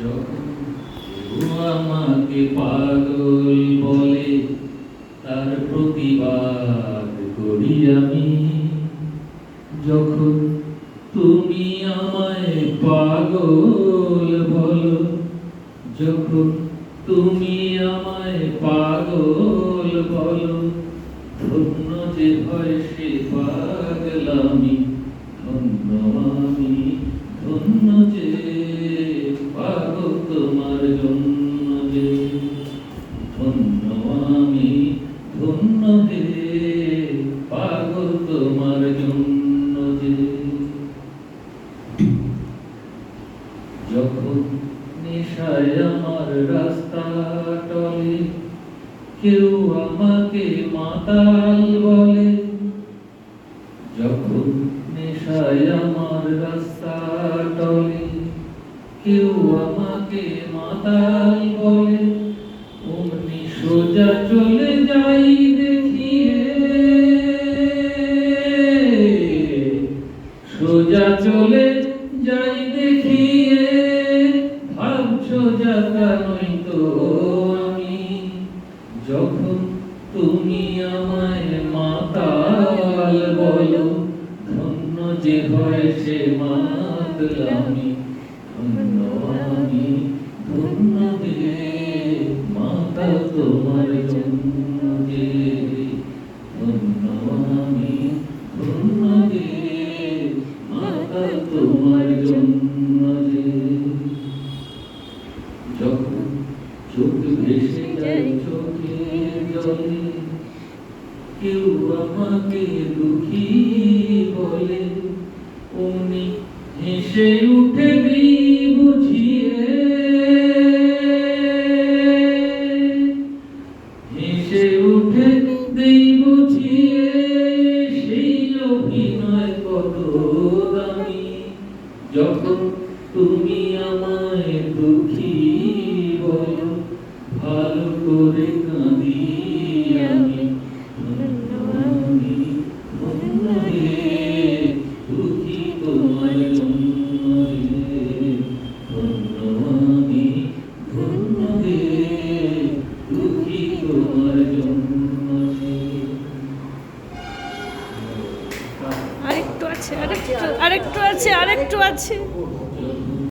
যখন কেউ আমাকে পাগল বলে, তার প্রতিবাদ করি আমি। যখন তুমি আমায় পাগল বলো, যখন তুমি আমায় পাগল বলো, ধন্য যে হয় সে পাগলামি, ধন্য আমি, ধন্য নেশায় আমার রাস্তা টলে কেউ আমাকে মাতাল বলে মাতাল বলে অমনি সোজা চলে চলে যাই দেখিয়ে ভাবছ যাতা নই তো আমি। যখন তুমি আমায় মাতাল বলো, ধন্য যে হয় সে মাতলামি ধন্য আমি, ধন্য রে কেউ আমাকে দুঃখী বলে অমনি হেসে উঠে বুঝিয়ে হেসে উঠে দিই বুঝিয়ে, সেই অভিনয় কত দামি। যখন তুমি আমায় আমি আমি ধন্য রে দুঃখী তোমার জন্য রে ধন্য আরেকটু আছে, আরেকটু আরেকটু আছে আরেকটু আছে।